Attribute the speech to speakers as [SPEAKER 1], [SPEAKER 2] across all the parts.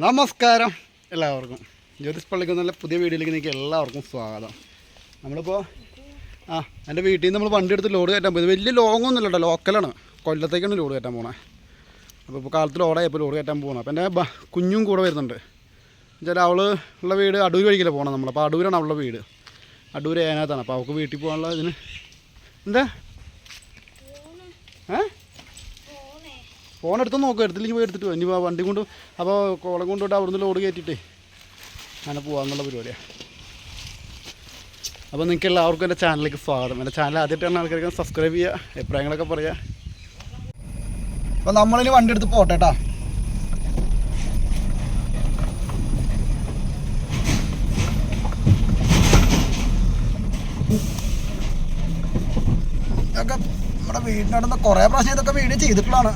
[SPEAKER 1] നമസ്കാരം എല്ലാവർക്കും. ജ്യോതിഷ് പള്ളിക്ക് നല്ല പുതിയ വീഡിയോയിലേക്ക് നിങ്ങൾക്ക് എല്ലാവർക്കും സ്വാഗതം. നമ്മളിപ്പോൾ ആ എന്റെ വീട്ടിൽ നിന്ന് നമ്മൾ വണ്ടി എടുത്ത് ലോഡ് കയറ്റാൻ പോയത്. വലിയ ലോങ് ഒന്നുമില്ല കേട്ടോ. ലോക്കലാണ്. കൊല്ലത്തേക്കാണ് ലോഡ് കയറ്റാൻ പോണേ. അപ്പോൾ ഇപ്പോൾ കാലത്ത് ലോഡായപ്പോൾ ലോഡ് കയറ്റാൻ പോകണം അപ്പോൾ എന്റെ കുഞ്ഞും കൂടെ വരുന്നുണ്ട്. എന്നുവെച്ചാൽ അവൾ ഉള്ള വീട് അടൂർ വഴിക്കല്ലേ പോകണം നമ്മൾ അപ്പോൾ അടൂരാണ് അവളുടെ വീട്. അടൂർ ഏനാത്താണ്. അപ്പോൾ അവൾക്ക് വീട്ടിൽ പോകാനുള്ള ഇതിന് എന്താ? ഏ? ഫോൺ എടുത്ത് നോക്കുക എടുത്തില്ലെങ്കിൽ പോയി എടുത്തിട്ട്. ഇനി വണ്ടി കൊണ്ട് അപ്പോൾ കോളം കൊണ്ടുപോയിട്ട് അവിടുന്ന് ലോഡ് കയറ്റിയിട്ടേ അങ്ങനെ പോകാമെന്നുള്ള പരിപാടിയാണ് അപ്പോൾ നിങ്ങൾക്ക് എല്ലാവർക്കും എന്റെ ചാനലിലേക്ക് സ്വാഗതം. എന്റെ ചാനൽ ആദ്യമായിട്ടാണ് ആൾക്കാർക്ക് സബ്സ്ക്രൈബ് ചെയ്യുക അഭിപ്രായങ്ങളൊക്കെ പറയുക. അപ്പോൾ നമ്മളിനി വണ്ടി എടുത്ത് പോട്ടെ കേട്ടോ ഇതൊക്കെ നമ്മുടെ വീടിനടുന്ന് കുറേ പ്രാവശ്യം ഇതൊക്കെ വീട് ചെയ്തിട്ടുള്ളതാണ്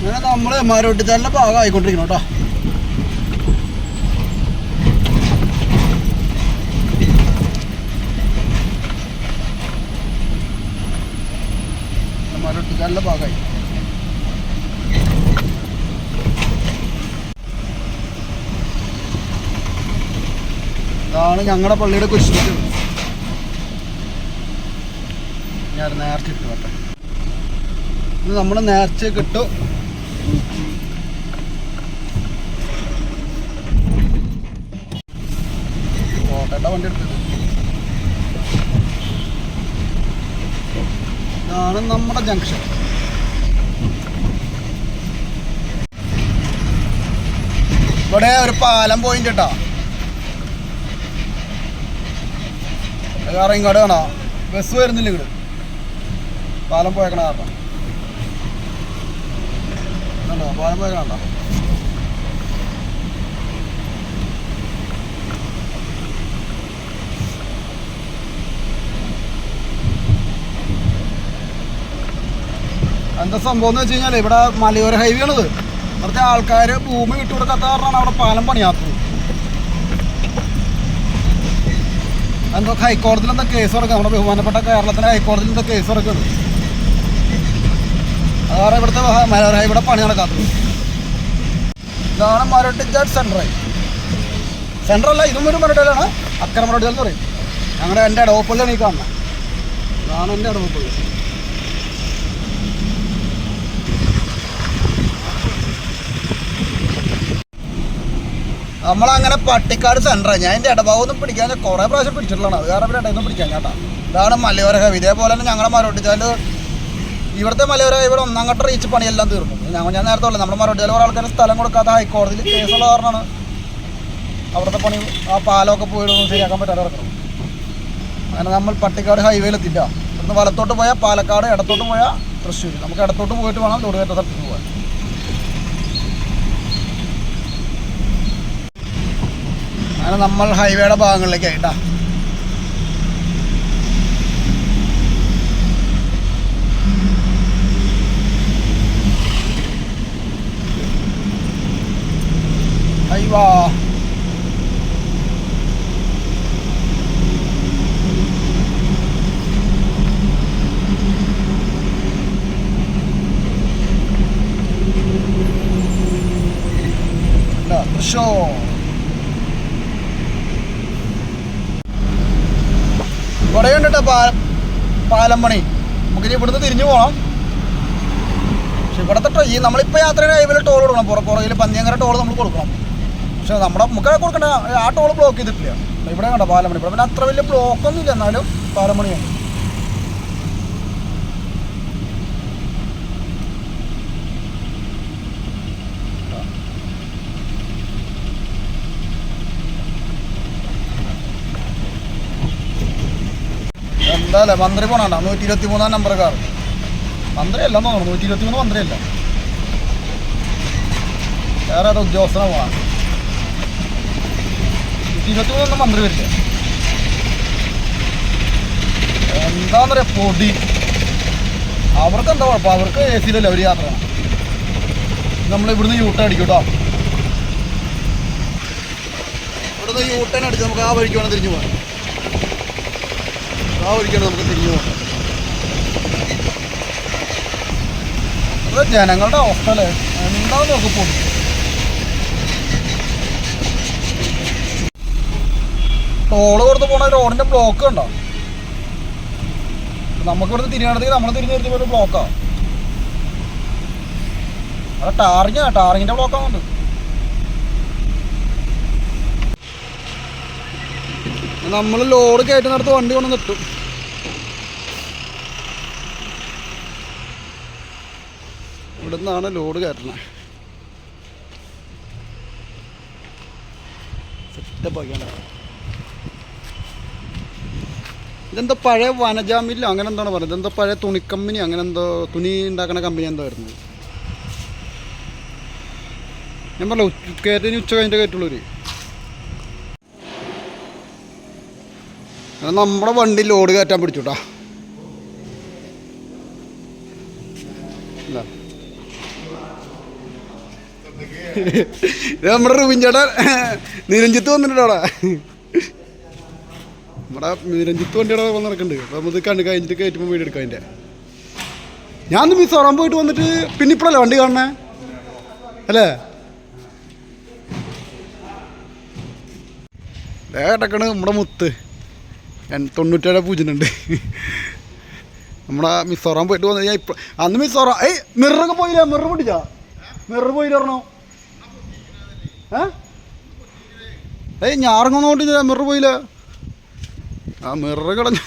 [SPEAKER 1] അങ്ങനെ നമ്മൾ മരോട്ടിച്ചാലിന്റെ തന്നെ ആയിക്കൊണ്ടിരിക്കണം കേട്ടോ. മരോട്ടിച്ചാലിന്റെ ഭാഗമായി ഇതാണ് ഞങ്ങളുടെ പള്ളിയുടെ കുരിശുപറ്റി. ഞാൻ നേർച്ച ഇട്ടു കേട്ടെ. ഇത് നമ്മൾ നേർച്ച കിട്ടും. വണ്ടി ഇതാണ് നമ്മുടെ ജംഗ്ഷൻ ഇവിടെ ഒരു പാലം പോയിന്റ് കേട്ടോ കാരണം ഇങ്ങോട്ട് കാണാ. ബസ് വരുന്നില്ല ഇങ്ങോട്ട് പാലം പോയേക്കണ കാരണം. പാലം പോയ എന്താ സംഭവം എന്ന് വെച്ച് കഴിഞ്ഞാൽ ഇവിടെ മലയോര ഹൈവേ ആണിത് ഇവിടുത്തെ ആൾക്കാർ ഭൂമി വിട്ടുകൊടുക്കാത്ത കാരണമാണ് അവിടെ പാലം പണിയാത്തത്. എന്തോ ഹൈക്കോടതിയിൽ എന്താ കേസ് കൊടുക്കുക നമ്മുടെ ബഹുമാനപ്പെട്ട കേരളത്തിലെ ഹൈക്കോടതിയിൽ എന്താ കേസ് കൊടുക്കുന്നത് അതാണ് ഇവിടുത്തെ മലയോര ഹൈവേയുടെ പണി നടക്കാത്തത്. ഇതാണ് മരട്ടിച്ചാട് സെന്റർ അല്ല ഇതും ഒരു മരട്ടിലാണ് അക്കര മരട്ടിച്ചാൽ എന്ന് പറയും. ഞങ്ങളുടെ എന്റെ ഇടവപ്പള്ളി ഈ കാണുന്നത് ഇതാണ് എന്റെ ഇടവപ്പള്ളി. നമ്മളങ്ങനെ പട്ടിക്കാട് സെന്ററാണ് ഞാൻ എന്റെ ഇടഭാഗമൊന്നും പിടിക്കാൻ കുറേ പ്രാവശ്യം പിടിച്ചിട്ടുള്ളതാണ്. അത് കാരണം ഇവിടെ ഇടയൊന്നും പിടിക്കാൻ കേട്ടോ. ഇതാണ് മലയോര ഹൈവേ ഇതേപോലെ തന്നെ ഞങ്ങളുടെ മരോട്ടിച്ചാൽ ഇവിടുത്തെ മലയോര ഇവിടെ ഒന്നാം ഘട്ടം റീച്ച് പണിയെല്ലാം തീർന്നു. ഞങ്ങൾ ഞാൻ നേരത്തെ ഉള്ളത് നമ്മുടെ മരോട്ടിച്ചാൽ കുറേ ആൾക്കാർ സ്ഥലം കൊടുക്കാത്ത ഹൈക്കോടതിയിൽ കേസുള്ള കാരണമാണ് അവിടുത്തെ പണി ആ പാലമൊക്കെ പോയിട്ടൊന്നും ശരിയാക്കാൻ പറ്റാതെ കിടക്കണം അങ്ങനെ നമ്മൾ പട്ടിക്കാട് ഹൈവേയിൽ എത്തില്ല ഇവിടുന്ന് വലത്തോട്ട് പോയാൽ പാലക്കാട് ഇടത്തോട്ട് പോയാൽ തൃശ്ശൂർ നമുക്ക് ഇടത്തോട്ട് പോയിട്ട് വേണം ലോഡ് കയറ്റ പോകാൻ. അങ്ങനെ നമ്മൾ ഹൈവേയുടെ ഭാഗങ്ങളിലേക്ക് ആയിട്ടാ ഹൈവാ തൃശ്ശൂർ. ഇവിടെ ഉണ്ട് പാ പാലം പണി. നമുക്കിനി ഇവിടുന്ന് തിരിഞ്ഞു പോകണം പക്ഷെ ഇവിടുത്തെ ടോ- ഈ നമ്മളിപ്പോൾ യാത്ര ഹൈവേയിൽ ടോൾ കൊടുക്കണം. പുറ പുറകിൽ പന്നിയങ്കര ടോൾ നമ്മൾ കൊടുക്കണം. പക്ഷെ നമ്മുടെ നമുക്ക് കൊടുക്കണ്ട. ആ ടോൾ ബ്ലോക്ക് ചെയ്തിട്ടില്ല. ഇവിടെ കണ്ടോ പാലം പണി. ഇവിടെ പിന്നെ അത്ര വലിയ ബ്ലോക്കൊന്നും ഇല്ല എന്നാലും പാലം എന്താല്ലേ മന്ത്രി പോണണ്ട. നൂറ്റി ഇരുപത്തി മൂന്നാം നമ്പർ കാർ മന്ത്രി അല്ല തോന്നുന്നു. നൂറ്റി ഇരുപത്തി മൂന്ന് മന്ത്രി അല്ല വേറെ ഏതോ ഉദ്യോഗസ്ഥന പോകാൻ നൂറ്റി ഇരുപത്തി മൂന്നൊന്നും മന്ത്രി വരില്ല. എന്താന്ന് പറയാ പൊടി. അവർക്ക് എന്താ കുഴപ്പം? അവർക്ക് എ സിയിലല്ലേ ഒരു യാത്ര നമ്മൾ ഇവിടുന്ന് യൂട്ടേൺ അടിക്കും കേട്ടോ ഇവിടുന്ന് യൂട്ടേൺ അടിച്ച് നമുക്ക് ആ വഴിക്ക് വേണം തിരിഞ്ഞു പോകാൻ. ആ വഴിക്കാണ് നമുക്ക് തിരിഞ്ഞു അത് ജനങ്ങളുടെ അവസ്ഥ അല്ലേ? എന്താ നോക്കി പോകും ടോൾ കൊടുത്ത് പോണ റോഡിന്റെ ബ്ലോക്ക് ഉണ്ടോ നമുക്ക് ഇവിടുന്ന് തിരിയണത്തേക്ക് നമ്മൾ തിരിഞ്ഞു പോയിട്ട് ബ്ലോക്കാ അത് ടാറിങ്ങാ ടാറിങ്ങിന്റെ ബ്ലോക്കാവുന്നുണ്ട് നമ്മൾ ലോഡ് കയറ്റുന്നിടത്ത് വണ്ടി കൊണ്ട് നിട്ടും ഇവിടുന്നാണ് ലോഡ് കയറ്റണേ. സെറ്റപ്പാക്കിയാണ് ഇതെന്താ പഴയ വനജാമില്ല? അങ്ങനെ എന്താണ് പറയുന്നത്? എന്താ പഴയ തുണിക്കമ്പനി അങ്ങനെ എന്തോ തുണി ഉണ്ടാക്കുന്ന കമ്പനി എന്തോ ആയിരുന്നു. ഞാൻ പറഞ്ഞ കയറ്റിന് ഉച്ച കഴിഞ്ഞിട്ട് കയറ്റുള്ളൂര് നമ്മുടെ വണ്ടി ലോഡ് കയറ്റാൻ പിടിച്ചുട്ടാ. ഇത്. നമ്മുടെ റുബിൻ ചേട്ടൻ. നിരഞ്ജിത്ത് വന്നിട്ടുണ്ട് അവിടെ. നമ്മുടെ നിരഞ്ജിത്ത് അവിടെ വന്ന് നടക്കുന്നുണ്ട്. അപ്പൊ നമുക്ക് കണ്ണ് കഴിഞ്ഞിട്ട് കയറ്റുമ്പോൾ വീട് എടുക്കാം അതിന്റെ ഞാൻ മിസ്സോറാൻ പോയിട്ട് വന്നിട്ട് പിന്നെ ഇപ്പോഴല്ലേ വണ്ടി കാണണേ അല്ലേ? ഏട്ടക്കണ് നമ്മുടെ മുത്ത്. തൊണ്ണൂറ്റേഴ് പൂജനുണ്ട് നമ്മളാ മിസ്സോറാൻ പോയിട്ട് വന്നു ഞാൻ ഇപ്പം അന്ന് മിസോറാം ഏയ് മിററൊക്കെ പോയില്ല? മിറർ പിടിച്ചാ മിറർ പോയില്ല പറഞ്ഞോ? ഏ? ഏയ് ഞാറങ്ങൊന്നും മിറർ പോയില്ല? ആ മിറർ കളഞ്ഞു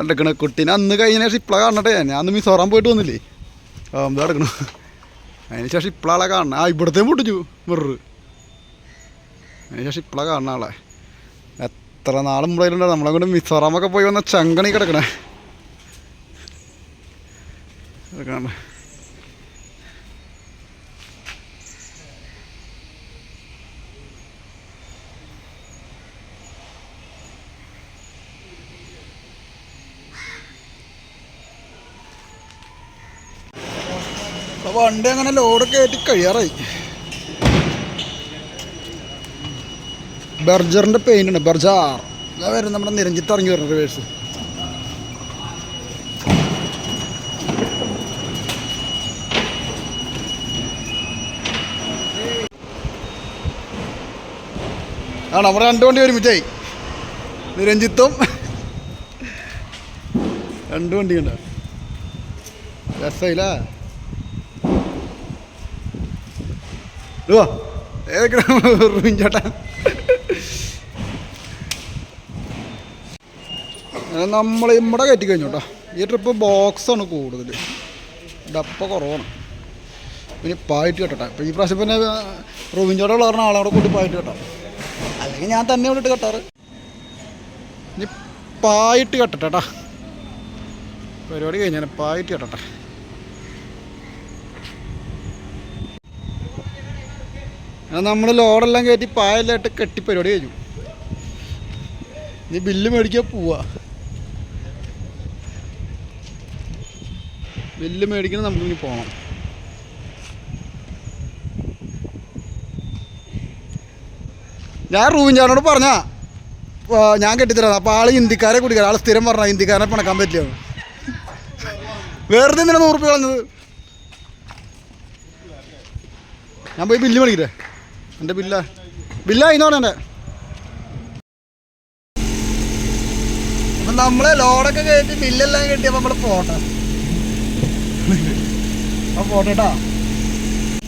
[SPEAKER 1] എടുക്കണ കുട്ടീനെ അന്ന് കഴിഞ്ഞ ശേഷം ഇപ്പളാ കാണട്ടെ ഞാൻ അന്ന് മിസോറാം പോയിട്ട് വന്നില്ലേ? ആ എന്താ എടുക്കണു അതിന് ശേഷം ഇപ്പളാളെ കാണണം. ആ ഇവിടത്തെ പൊട്ടിച്ചു മിറർ അതിന് ശേഷം ഇപ്പളാ കാണണ ആളെ. എത്ര നാളും ഇവിടെ നമ്മളെ കൊണ്ട് മിസോറാമൊക്കെ പോയി വന്ന ചങ്കണി കിടക്കണേ. കിടക്കണ വണ്ടി അങ്ങനെ ലോഡ് കയറ്റി കഴിയാറായി ബർജറിന്റെ പെയിന്റ് ഉണ്ട്. ബർജാർ. ഇതാ വരും നമ്മുടെ നിരഞ്ജിത്ത് ഇറങ്ങി വരുന്നത് റിവേഴ്സ് ആ നമ്മുടെ രണ്ട് വണ്ടി ഒരുമിച്ചായി. നിരഞ്ജിത്തും രണ്ട് വണ്ടി ഉണ്ട്. രസമില്ല ഏതൊക്കെ ചേട്ടാ. നമ്മൾ ഇവിടെ കയറ്റി കഴിഞ്ഞു കേട്ടോ ഈ ട്രിപ്പ് ബോക്സാണ് കൂടുതൽ ഡപ്പ കുറവാണ്. പിന്നെ പായിട്ട് കെട്ടട്ടെ ഇപ്പം ഈ പ്രാവശ്യം പിന്നെ റോബിൻചോടെ ഉള്ള പറഞ്ഞ ആളവിടെ കൂട്ടി പായിട്ട് കെട്ടാം. അല്ലെങ്കിൽ ഞാൻ തന്നെ വിട്ടിട്ട് കെട്ടാറ്. ഇനി പായിട്ട് കെട്ടട്ടെ കേട്ടാ പരിപാടി കഴിഞ്ഞാൽ പായിട്ട് കെട്ടട്ടെ നമ്മൾ ലോഡെല്ലാം കയറ്റി പായലായിട്ട് കെട്ടി പരിപാടി കഴിഞ്ഞു. നീ ബില്ല് മേടിക്കാൻ പോവാ. ബില്ല് മേടിക്കണം നമുക്ക് ഇനി പോകണം ഞാൻ റൂബിൻ ചാടിനോട് പറഞ്ഞ ഞാൻ കെട്ടിത്തരാം. അപ്പോൾ ആൾ ഹിന്ദിക്കാരെ കുടിക്കാൻ ആൾ സ്ഥിരം പറഞ്ഞ ഹിന്ദിക്കാരനെ പണക്കാൻ പറ്റില്ല. വേറെ എന്തിനാ നൂറ് രൂപ കളഞ്ഞത്? ഞാൻ പോയി ബില്ല് മേടിക്കട്ടെ? എന്റെ ബില്ല ബില്ലായിന്ന് പറഞ്ഞെ. അപ്പം നമ്മളെ ലോഡൊക്കെ കയറ്റി ബില്ലെല്ലാം കെട്ടിയപ്പോൾ നമ്മൾ പോട്ടെ. ആ പോട്ടെ കേട്ടാ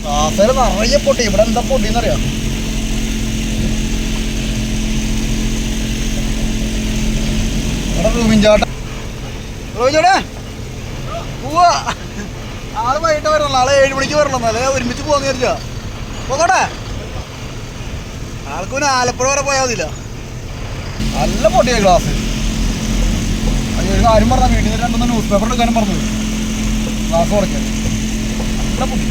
[SPEAKER 1] കാസേര നിറയെ പൊട്ടി. ഇവിടെ എന്താ പൊട്ടിന്നറിയാം? ഇവിടെ റൂമിൻ ചാട്ട റൂമിൻ ചേട്ടാ പോവാ. ആൾ വൈകിട്ട് വരണം. നാളെ ഏഴ് മണിക്ക് വരണം എന്നാലേ. ഒരുമിച്ച് പോകാൻ വിചാരിച്ചാ പോകട്ടെ ആൾക്ക് ആലപ്പുഴ വരെ പോയാൽ മതില്ല നല്ല പൊട്ടിയ ഗ്ലാസ്. അയ്യോ ഒരു കാര്യം പറഞ്ഞാൽ വീട്ടിൽ നിന്ന് രണ്ടൊന്ന് ന്യൂസ് പേപ്പർ എടുക്കാനും പറഞ്ഞു കുറയ്ക്കാൻ നല്ല പൊട്ടി